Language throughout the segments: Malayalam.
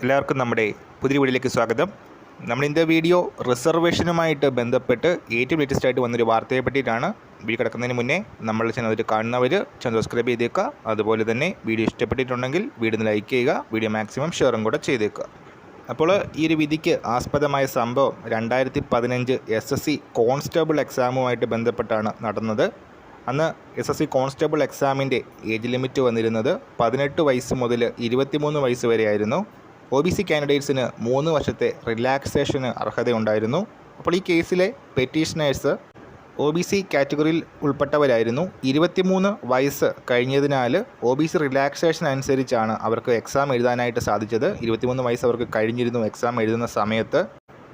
എല്ലാവർക്കും നമ്മുടെ പുതിയ വീഡിയോയിലേക്ക് സ്വാഗതം. നമ്മൾ ഇന്നത്തെ വീഡിയോ റിസർവേഷനുമായിട്ട് ബന്ധപ്പെട്ട് ഏറ്റവും ലേറ്റസ്റ്റ് ആയിട്ട് വന്നൊരു വാർത്തയെ പറ്റിയിട്ടാണ് വീഡിയോ കിടക്കുന്നതിന് മുന്നേ നമ്മൾ ചാനൽ കാണുന്നവർ ചാനൽ സബ്സ്ക്രൈബ് ചെയ്തേക്കുക. അതുപോലെ തന്നെ വീഡിയോ ഇഷ്ടപ്പെട്ടിട്ടുണ്ടെങ്കിൽ വീഡിയോ ലൈക്ക് ചെയ്യുക വീഡിയോ മാക്സിമം ഷെയറും കൂടെ ചെയ്തേക്കുക. അപ്പോൾ ഈ ഒരു വിധിക്ക് ആസ്പദമായ സംഭവം രണ്ടായിരത്തി പതിനഞ്ച് എസ് എസ് സി കോൺസ്റ്റബിൾ എക്സാമുമായിട്ട് ബന്ധപ്പെട്ടാണ് നടന്നത്. അന്ന് എസ് എസ് സി കോൺസ്റ്റബിൾ എക്സാമിന്റെ ഏജ് ലിമിറ്റ് വന്നിരുന്നത് പതിനെട്ട് വയസ്സ് മുതൽ ഇരുപത്തിമൂന്ന് വയസ്സ് വരെയായിരുന്നു. ഒ ബി സി കാൻഡിഡേറ്റ്സിന് മൂന്ന് വർഷത്തെ റിലാക്സേഷന് അർഹതയുണ്ടായിരുന്നു. അപ്പോൾ ഈ കേസിലെ പെറ്റീഷനേഴ്സ് ഒ ബി സി കാറ്റഗറിയിൽ ഉൾപ്പെട്ടവരായിരുന്നു. ഇരുപത്തിമൂന്ന് വയസ്സ് കഴിഞ്ഞതിനാൽ ഒ ബി സി റിലാക്സേഷൻ അനുസരിച്ചാണ് അവർക്ക് എക്സാം എഴുതാനായിട്ട് സാധിച്ചത്. ഇരുപത്തിമൂന്ന് വയസ്സ് അവർക്ക് കഴിഞ്ഞിരുന്നു എക്സാം എഴുതുന്ന സമയത്ത്.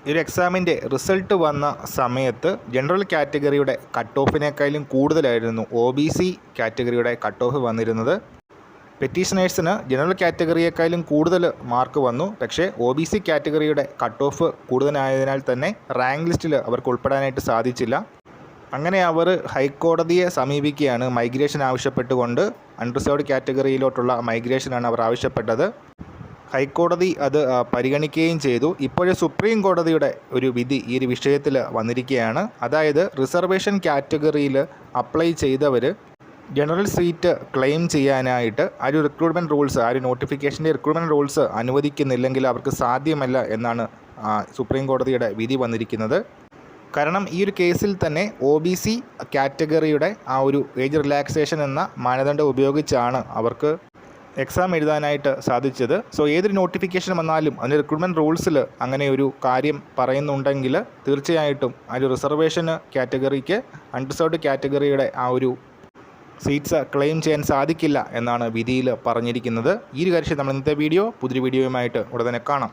ഈ ഒരു എക്സാമിന്റെ റിസൾട്ട് വന്ന സമയത്ത് ജനറൽ കാറ്റഗറിയുടെ കട്ട് ഓഫിനേക്കാളും കൂടുതലായിരുന്നു ഒ ബി സി കാറ്റഗറിയുടെ കട്ട് ഓഫ് വന്നിരുന്നത്. പെറ്റീഷനേഴ്സിന് ജനറൽ കാറ്റഗറിയേക്കാളും കൂടുതൽ മാർക്ക് വന്നു. പക്ഷേ ഒ ബി സി കാറ്റഗറിയുടെ കട്ട് ഓഫ് കൂടുതലായതിനാൽ തന്നെ റാങ്ക് ലിസ്റ്റിൽ അവർക്ക് ഉൾപ്പെടാനായിട്ട് സാധിച്ചില്ല. അങ്ങനെ അവർ ഹൈക്കോടതിയെ സമീപിക്കുകയാണ്. മൈഗ്രേഷൻ ആവശ്യപ്പെട്ടുകൊണ്ട് അൺറിസേർവ്ഡ് കാറ്റഗറിയിലോട്ടുള്ള മൈഗ്രേഷനാണ് അവർ ആവശ്യപ്പെട്ടത്. ഹൈക്കോടതി അത് പരിഗണിക്കുകയും ചെയ്തു. ഇപ്പോഴേ സുപ്രീം കോടതിയുടെ ഒരു വിധി ഈ ഒരു വിഷയത്തിൽ വന്നിരിക്കുകയാണ്. അതായത് റിസർവേഷൻ കാറ്റഗറിയിൽ അപ്ലൈ ചെയ്തവർ ജനറൽ സീറ്റ് ക്ലെയിം ചെയ്യാനായിട്ട് ആ ഒരു റിക്രൂട്ട്മെന്റ് റൂൾസ് ആ ഒരു നോട്ടിഫിക്കേഷന്റെ റിക്രൂട്ട്മെന്റ് റൂൾസ് അനുവദിക്കുന്നില്ലെങ്കിൽ അവർക്ക് സാധ്യമല്ല എന്നാണ് സുപ്രീം കോടതിയുടെ വിധി വന്നിരിക്കുന്നത്. കാരണം ഈ ഒരു കേസിൽ തന്നെ ഒ ബി സി കാറ്റഗറിയുടെ ആ ഒരു ഏജ് റിലാക്സേഷൻ എന്ന മാനദണ്ഡം ഉപയോഗിച്ചാണ് അവർക്ക് എക്സാം എഴുതാനായിട്ട് സാധിച്ചത്. സോ ഏതൊരു നോട്ടിഫിക്കേഷൻ വന്നാലും അതിന്റെ റിക്രൂട്ട്മെന്റ് റൂൾസിൽ അങ്ങനെ ഒരു കാര്യം പറയുന്നുണ്ടെങ്കിൽ തീർച്ചയായിട്ടും ആ ഒരു റിസർവേഷന് കാറ്റഗറിക്ക് അൺറിസർവ്ഡ് കാറ്റഗറിയുടെ ആ ഒരു സീറ്റ്സ് ക്ലെയിം ചെയ്യാൻ സാധിക്കില്ല എന്നാണ് വിധിയിൽ പറഞ്ഞിരിക്കുന്നത്. ഈ ഒരു കാര്യം നമ്മൾ ഇന്നത്തെ വീഡിയോ പുതിയ വീഡിയോയുമായിട്ട് ഉടനെ കാണാം.